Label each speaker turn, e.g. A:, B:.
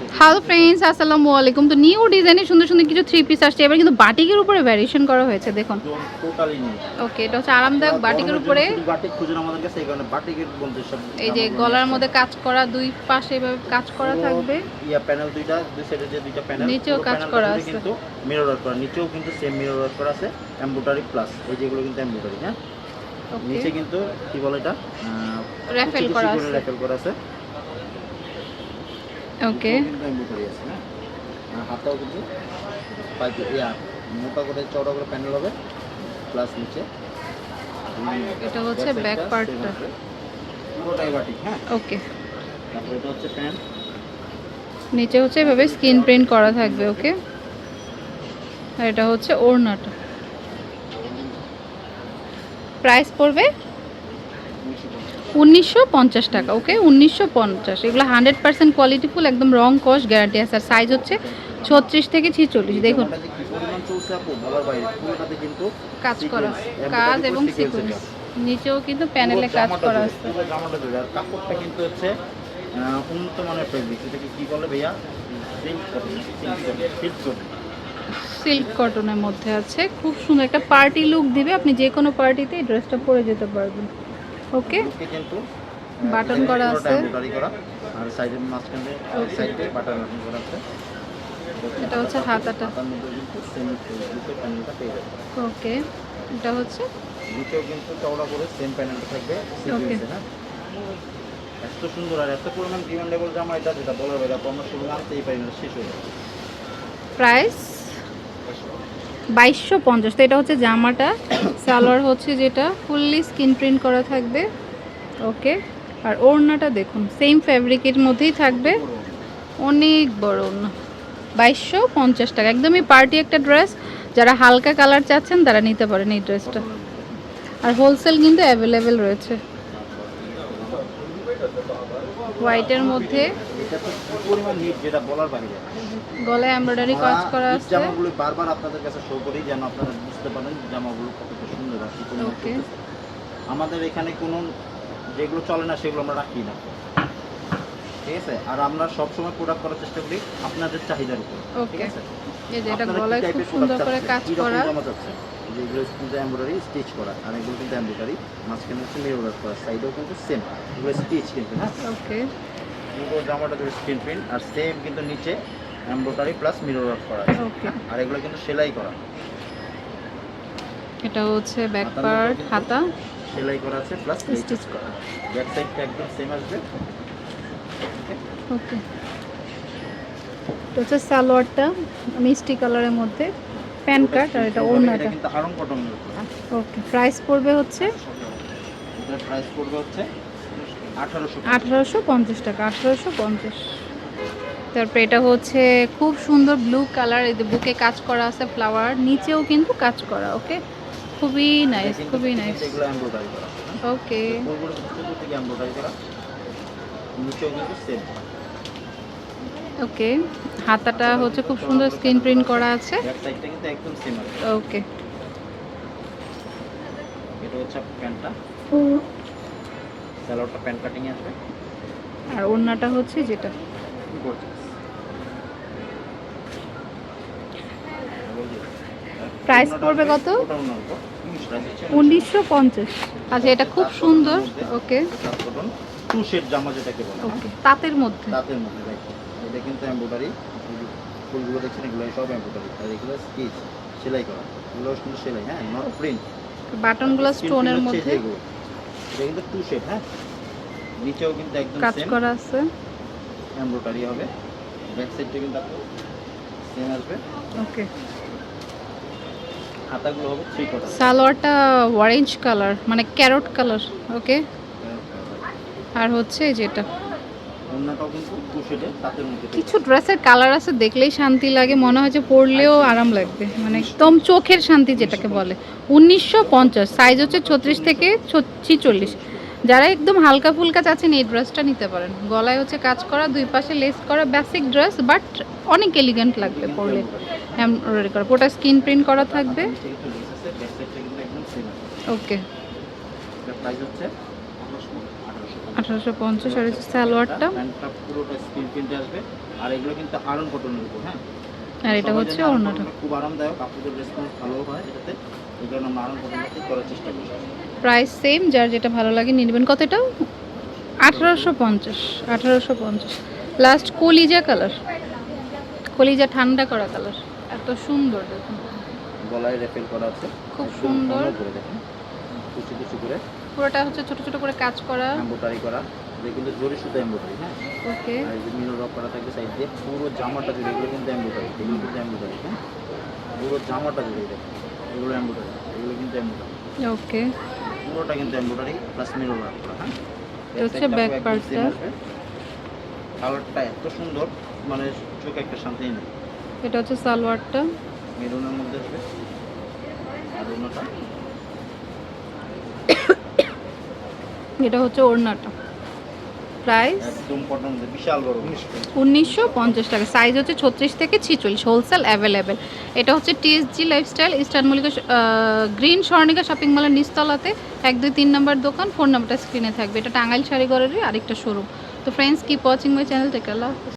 A: Hello friends আসসালামু আলাইকুম। তো নিউ ডিজাইনের সুন্দর সুন্দর কিছু থ্রি পিস আসছে। এবার কিন্তু বাটিকের উপরে ভ্যারিয়েশন করা হয়েছে দেখুন।
B: টোটালি নিউ
A: ওকে এটা হচ্ছে আরামদায়ক বাটিকের উপরে।
B: বাটিক খুঁজেন আমাদের কাছে এই কারণে বাটিকের বলতে সব
A: এই যে গলার মধ্যে কাজ করা দুই পাশে এভাবে কাজ করা থাকবে।
B: ইয়া প্যানেল দুইটা দুই সাইডে যে দুইটা প্যানেল
A: নিচেও কাজ করা আছে।
B: কিন্তু মিরর ওয়ার্ক করা নিচেও কিন্তু সেম মিরর ওয়ার্ক করা আছে এমব্রয়ডারি প্লাস এই যেগুলো কিন্তু এমব্রয়ডারি হ্যাঁ? নিচে কিন্তু কি বলে এটা?
A: র্যাফেল করা আছে।
B: র্যাফেল করা আছে।
A: ওকে
B: নিচেও কিন্তু পাইপ মোটা করে চওড়া করে প্যানেল হবে প্লাস নিচে
A: এটা হচ্ছে ব্যাক পার্টটা
B: পুরোটাই বাটিক হ্যাঁ
A: ওকে
B: তারপরে এটা হচ্ছে প্যান্ট
A: নিচে হচ্ছে এভাবে স্ক্রিন প্রিন্ট করা থাকবে ওকে আর এটা হচ্ছে ওড়নাটা প্রাইস পড়বে উনিশশো পঞ্চাশ টাকা ওকে উনিশশো পঞ্চাশ। এগুলো হান্ড্রেড পার্সেন্ট কোয়ালিটিফুল একদম রং কস গ্যারান্টি আছে। আর সাইজ হচ্ছে ছত্রিশ থেকে ছিচল্লিশ দেখুন। কাজ করা কাজ এবং সিকোয়েন্স। নিচেও কিন্তু প্যানেলে কাজ করা আছে।
B: পুরো জামাটা জুড়ে। আর কাপড়টা কিন্তু হচ্ছে উন্নত মানের ফেব্রিক এটাকে কি বলে ভাইয়া? Silk cotton silk cotton
A: silk কটনের মধ্যে আছে। খুব সুন্দর একটা পার্টি লুক দিবে। আপনি যে কোনো পার্টিতে এই ড্রেসটা পরে যেতে পারবেন। ওকে।
B: কিন্তু
A: Button করা আছে।
B: আর সাইডের মাঝখানে. সাইডে বাটন করা আছে।
A: এটা হচ্ছে হাতাটা।
B: পেয়ে যাবে।
A: ওকে। এটা হচ্ছে?
B: নিচেও কিন্তু চওড়া করে সেম প্যানেলটা থাকবে হ্যাঁ এত সুন্দর আর এত পরিমাণ ডিমান্ডেবল জামা এটা যেটা বলার আপু আমরা শুরু আনতেই পারি না শেষ হয়ে
A: প্রাইস বাইশশো পঞ্চাশ। তো এটা হচ্ছে জামাটা। সালোয়ার হচ্ছে যেটা। ফুললি স্কিন প্রিন্ট করা থাকবে। ওকে আর ওড়নাটা দেখুন সেম ফ্যাব্রিকের মধ্যেই থাকবে। অনেক বড় ওড়না। বাইশশো পঞ্চাশ টাকা। একদমই পার্টি একটা ড্রেস যারা হালকা কালার চাচ্ছেন, তারা নিতে পারেন এই ড্রেসটা আর হোলসেল কিন্তু অ্যাভেলেবেল রয়েছে। হোয়াইটের মধ্যে।
B: এটা তো পরিমাণ হিট যেটা বলার বাইরে
A: গলায় এমব্রয়ডারি কাজ করা আছে।
B: জামাগুলো বারবার আপনাদের কাছে শো করি যেন আপনারা বুঝতে পারেন জামাগুলো কতটা সুন্দর পরিমাণ
A: ওকে
B: আমাদের এখানে কোনো যেগুলো চলে না সেগুলো আমরা রাখি না। ঠিক আছে? আর আমরা সবসময় প্রোডাক্ট করার চেষ্টা করি আপনাদের চাহিদার উপর। ঠিক আছে?
A: এই যে এটা গলায় খুব সুন্দর করে কাজ করা।
B: জামা চাচ্ছেন? যে এগুলো কিন্তু এমব্রয়ডারি স্টিচ করা। আর এগুলো কিন্তু এমব্রয়ডারি মাঝখানে হচ্ছে মিরর ওয়ার্ক করা। সাইডেও কিন্তু সেম এগুলো স্টিচ কিন্তু হ্যাঁ?
A: ওকে
B: পুরো জামাটা ধরে স্ক্রিন প্রিন্ট আর সেম কিন্তু নিচে এমব্রয়ডারি প্লাস মিরর ওয়ার্ক করা আছে।
A: ওকে
B: আর এগুলো কিন্তু সেলাই করা।
A: এটা হচ্ছে ব্যাক পার্ট হাতা।
B: সেলাই করা আছে প্লাস
A: স্টিচ করা।
B: ব্যাক সাইডটা একদম সেম আসবে।
A: ওকে এটা হচ্ছে সালোয়ারটা মিষ্টি কালারের মধ্যে। প্যান কার্ড আর এটা
B: এটা
A: ওড়নাটা ওকে প্রাইস পড়বে হচ্ছে?
B: প্রাইস পড়বে হচ্ছে আঠারোশো
A: পঞ্চাশ। টাকা আঠারোশো পঞ্চাশ। তারপরে এটা হচ্ছে খুব সুন্দর ব্লু কালার এই যে বুকে কাজ করা আছে ফ্লাওয়ার নিচেও কিন্তু কাজ করা ওকে? খুবই নাইস খুবই নাইস ওকে।
B: নিচেও কিন্তু সেম
A: ওকে হাতাটা হচ্ছে খুব সুন্দর স্ক্রিন প্রিন্ট করা আছে। ওকে।
B: এটা হচ্ছে প্যান্টটা। স্যালোয়ারটা প্যান্ট কাটিং আসবে।
A: আর ওড়নাটা হচ্ছে যেটা. Price পড়বে কত? উনিশশো পঞ্চাশ। আচ্ছা এটা খুব সুন্দর। ওকে।
B: জামা যেটাকে বলে।
A: ওকে তাঁতের মধ্যে।
B: তাঁতের মধ্যে এটা কিন্তু এমব্রয়ডারি ফুলগুলো দেখছেন এগুলো সব এমব্রয়ডারি আর এগুলো স্টিচ সেলাই করা। এগুলো কিন্তু সেলাই হ্যাঁ নট প্রিন্ট
A: বাটনগুলো স্টোনের মধ্যে।
B: এটা কিন্তু টু শেড হ্যাঁ? নিচেও কিন্তু একদম
A: কাজ করা আছে।
B: এমব্রয়ডারি হবে। ব্যাক সাইডটা কিন্তু আপনি সেম আসবে।
A: ওকে
B: হাতাগুলো হবে থ্রি কোয়ার্টার
A: সালোয়ারটা অরেঞ্জ কালার মানে ক্যারট কালার ওকে আর হচ্ছে এই যেটা
B: কিন্তু টু মধ্যে
A: কিছু ড্রেসের কালার আছে দেখলেই শান্তি লাগে। মনে হয় যে পরলেও আরাম লাগবে। মানে একদম চোখের শান্তি যেটাকে বলে। উনিশশো পঞ্চাশ সাইজ হচ্ছে ছত্রিশ থেকে ছিচল্লিশ। যারা একদম হালকা ফুলকা চাচ্ছেন এই ড্রেসটা নিতে পারেন। গলায় হচ্ছে কাজ করা দুই পাশে লেস করা বেসিক ড্রেস বাট অনেক এলিগেন্ট লাগবে পরলে। এমব্রয়ডারি করা। পুরোটা স্কিন প্রিন্ট করা থাকবে। ওকে
B: প্রাইস হচ্ছে
A: আঠারোশো পঞ্চাশ আর হচ্ছে সালোয়ারটা।
B: পুরোটা স্ক্রিন প্রিন্টে আসবে। আর এগুলো কিন্তু আয়রন কটনের উপর হ্যাঁ?
A: আর এটা হচ্ছে ওড়নাটা।
B: খুব আরামদায়ক আপনাদের রেসপন্স ভালো হয় এটাতে। এই কারণে আমরা আয়রন কটনটাই করার চেষ্টা করি
A: প্রাইস সেম যার যেটা ভালো লাগে নিয়ে নেবেন। কত এটা আঠারোশো পঞ্চাশ আঠারোশো পঞ্চাশ। লাস্ট কলিজা কালার কলিজা ঠান্ডা করা কালার এত সুন্দর দেখুন।
B: গলায় রেফেল করা আছে।
A: খুব সুন্দর।
B: করে দেখেন। কুচি কুচি করে।
A: পুরোটা হচ্ছে ছোট ছোট করে কাজ করা।
B: এম্বোটারি করা। এটা কিন্তু জরি সুতো এম্বোটারি হ্যাঁ?
A: ওকে।
B: আর এই যে মিরর রক করা থাকবে সাইড দিয়ে পুরো জামাটা জুড়ে এগুলো কিন্তু এম্বোটারি এগুলো কিন্তু এম্বোটারি হ্যাঁ? পুরো জামাটা জুড়ে দেখেন এগুলো এম্বোটারি এগুলো কিন্তু এম্বোটারি।
A: ওকে।
B: পুরোটা কিন্তু এম্বোটারি প্লাস মিরর ওয়ার্ক করা হ্যাঁ?
A: এটা হচ্ছে ব্যাক part টা।
B: কালারটা এত সুন্দর মানে চোখে একটা শান্তি নেই।
A: এটা হচ্ছে সালোয়ারটা।
B: মেরুনের মধ্যে আসবে আর অন্যটা?
A: এটা হচ্ছে ওড়নাটা। প্রাইস উনিশশো পঞ্চাশ টাকা। সাইজ হচ্ছে ছত্রিশ থেকে ছিচল্লিশ। হোলসেল অ্যাভেলেবেল এটা হচ্ছে TSG lifestyle eastern Mallika green Swarnika shopping মলের নিস্তলাতে এক দুই তিন নম্বর দোকান। ফোন নাম্বারটা স্ক্রিনে থাকবে। এটা টাঙ্গাইল শাড়িঘরেরই আরেকটা শোরুম তো friends keep watching my channel থেকে আল্লাহ।